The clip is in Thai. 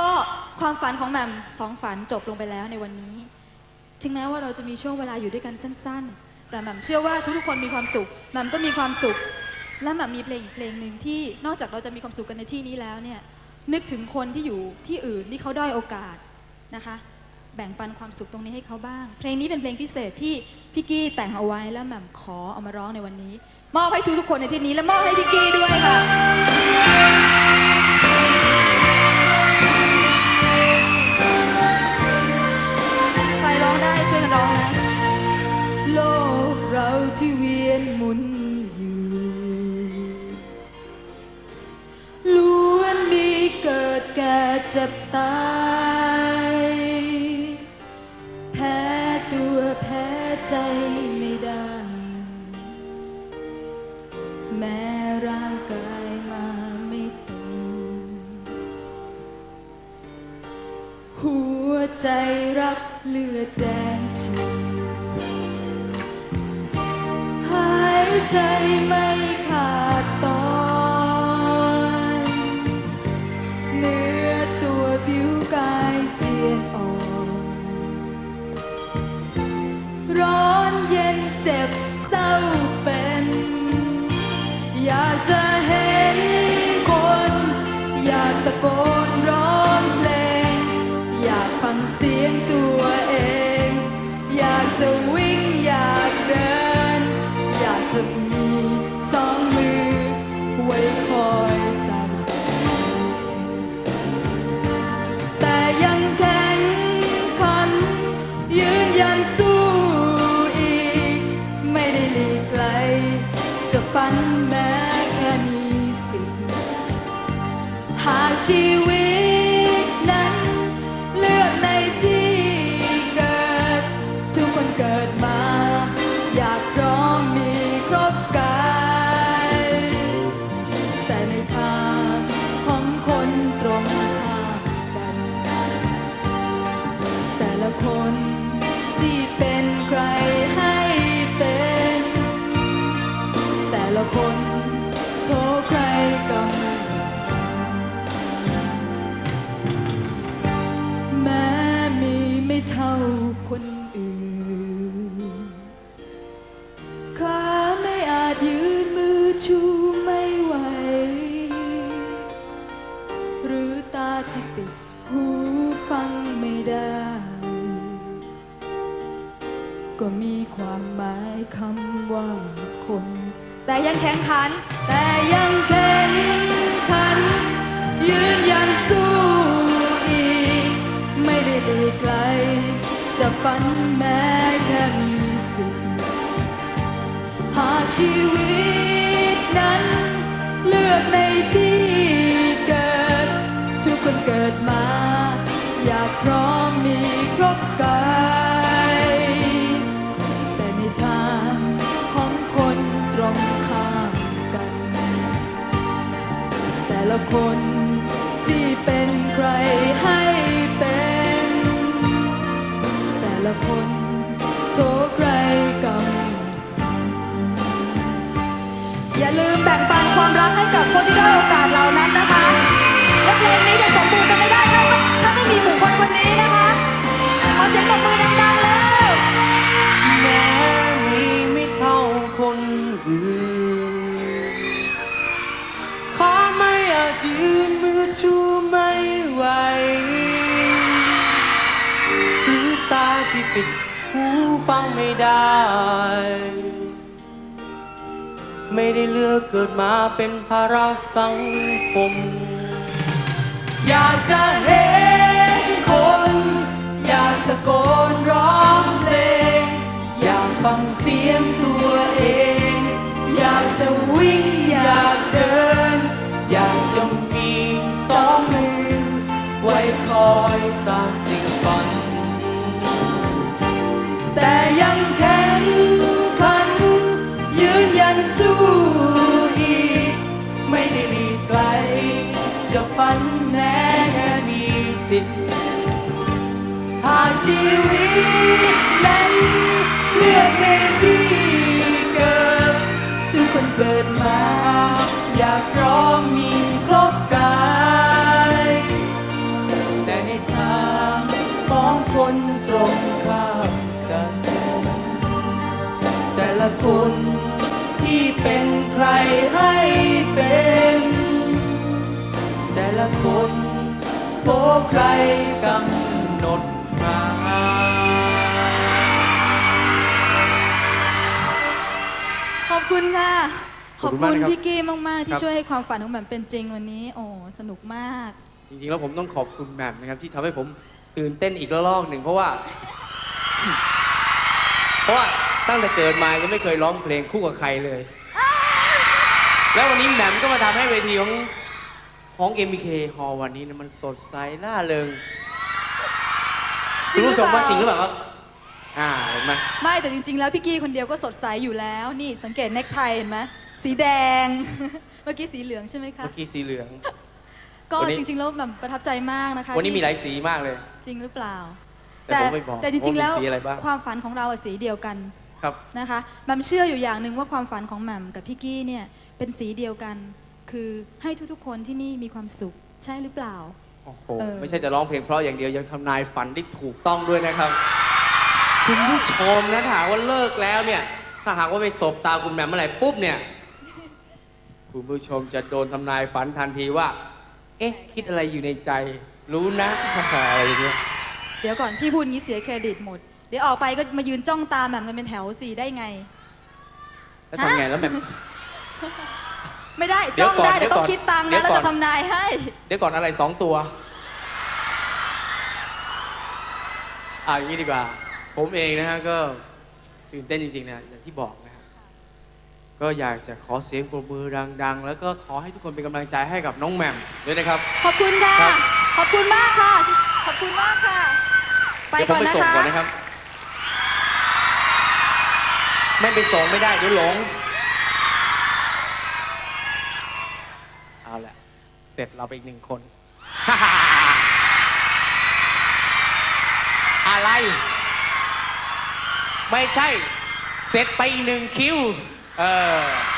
ก็ความฝันของแหม่มสองฝันจบลงไปแล้วในวันนี้ ถึงแม้ว่าเราจะมีช่วงเวลาอยู่ด้วยกันสั้น ๆ แต่แหม่มเชื่อว่าทุกๆคนมีความสุขแหม่มก็มีความสุข และแหม่มมีเพลงอีกเพลงหนึ่งที่นอกจากเราจะมีความสุขกันในที่นี้แล้วเนี่ยนึกถึงคนที่อยู่ที่อื่นที่เขาด้อยโอกาสนะคะ แบ่งปันความสุขตรงนี้ให้เขาบ้าง เพลงนี้เป็นเพลงพิเศษที่พี่กี้แต่งเอาไว้แล้วแหม่มขอเอามาร้องในวันนี้ มอบให้ทุกๆคนในที่นี้และมอบให้พี่กี้ด้วยค่ะ เจ็บตายแพ้ตัวแพ้ใจไม่ได้ แม้ร่างกายมาไม่ตรงหัวใจรักเลือดแดงฉีดหายใจไม่ เกิดมา อยาก ก็มีความหมายคำว่าคน แต่ยังแข็งขัน แต่ยังแข็งขัน ยืนยันสู้อีก ไม่ได้หลีไกล จะฝันแม้แค่มีสิทธิ์หาชีวิตนั้น เลือกในที่เกิด ทุกคนเกิดมา อยากพร้อมมีครบกา คนที่เป็นใครให้เป็น แต่ละคนโทษใครกำลังอย่าลืมแบ่งปันความรักให้กับคนที่ได้โอกาสเรา ฟังไม่ได้ ไม่ได้เลือกเกิดมาเป็นภาระสังคม อยากจะเห็นคน อยากตะโกนร้องเพลง อยากฟังเสียงตัวเอง อยากจะวิ่ง สิทธิ์หากชีวิตนั้นเลือกในที่เกิดทุกคนเกิดมา อยากพร้อมมีครบกายแต่ในทางของคนตรงข้ามกัน แต่ละคนที่เป็นใครให้เป็น แต่ละคน โทษใครกำหนดมา ขอบคุณค่ะ ขขออบบคุณคุมากนะครับพี่กี้มากๆ คที่รับ ช่วยให้ความฝันของแหม่มเป็นจริงวันนี้ โอ้สนุกมาก จริงๆ แล้วผมต้องขอบคุณแหม่มนะครับที่ทำให้ผมตื่นเต้นอีกระลอกหนึ่งเพราะว่า เพราะว่าตั้งแต่เกิดมายังไม่เคยร้องเพลงคู่กับใครเลย แล้ววันนี้แหม่มก็มาทำให้เวทีของ ของ m อ k ฮอลวันนี้นะมันสดใสล่าเริงจริคุณงหรือผู้ชมว่าเปล่าจริงหรือเปล่าครับอ่าเห็นไหมไม่แต่จริง ๆ แล้วพี่กี้คนเดียวก็สดใสอยู่แล้ว นี่สังเกตเน็กไทเห็นไหมสีแดง เมื่อกี้สีเหลืองใช่ไหมคะ เมื่อกี้สีเหลือง ก็วันนี้ จริง ๆ แล้วแบบประทับใจมากนะคะวันนี้มีที่หลายสีมากเลย จริงหรือเปล่า แต่ผมไม่บอกแต่จริง ๆ แล้วว่ามีสีอะไรบ้าง ความฝันของเราอะสีเดียวกัน ครับ นะคะแหม่มเชื่ออยู่อย่างหนึ่งว่าความฝันของแหม่มกับพี่กี้เนี่ยเป็นสีเดียวกัน คือให้ทุกๆ คนที่นี่มีความสุขใช่หรือเปล่า โอ้โหเออ ไม่ใช่จะร้องเพลงเพราะอย่างเดียวยังทำนายฝันได้ถูกต้องด้วยนะครับ คุณผู้ชมนะถ้าหากว่าเลิกแล้วเนี่ย ถ้าหากว่าไปสบตาคุณแหม่มเมื่อไหร่ปุ๊บเนี่ย คุณผู้ชมจะโดนทำนายฝันทันทีว่า เอ๊ะ คิดอะไรอยู่ในใจ รู้นะ อะไรอย่างเงี้ยเดี๋ยวก่อนพี่พูดงี้เสียเครดิตหมด เดี๋ยวออกไปก็มายืนจ้องตามแหม่มกันเป็นแถวสี่ได้ไง แล้วทำไงแล้วแหม่ม ไม่ได้เดี๋ยจ้วองก่อนได้เดี๋แต่ยวต้อก่อนงคิดตังค์เดี๋ยนะวแล้วก่อน จะทำนายให้ เดี๋ยวก่อนอะไรสองตัวอ่าอย่างนี้ดีกว่า ผมเองนะฮะก็ตื่นเต้นจริงๆนะอย่างที่บอกนะครับก็อยากจะขอเสียงปรบมือดัง ๆ แล้วก็ขอให้ทุกคนเป็นกำลังใจให้กับน้องแหม่มด้วยนะครับ ขอบคุณค่ะ ครับ ขอบคุณมากค่ะ ขอบคุณมากค่ะ ไปเดี๋ยวผก่มอนไปนะส่งคะ ก่อนนะครับ ไม่ไปส่งไม่ได้เดี๋ยวหลง เอาละเสร็จเราไปอีกหนึ่งคน อะไร ไม่ใช่ เสร็จไปอีกหนึ่งคิว เออ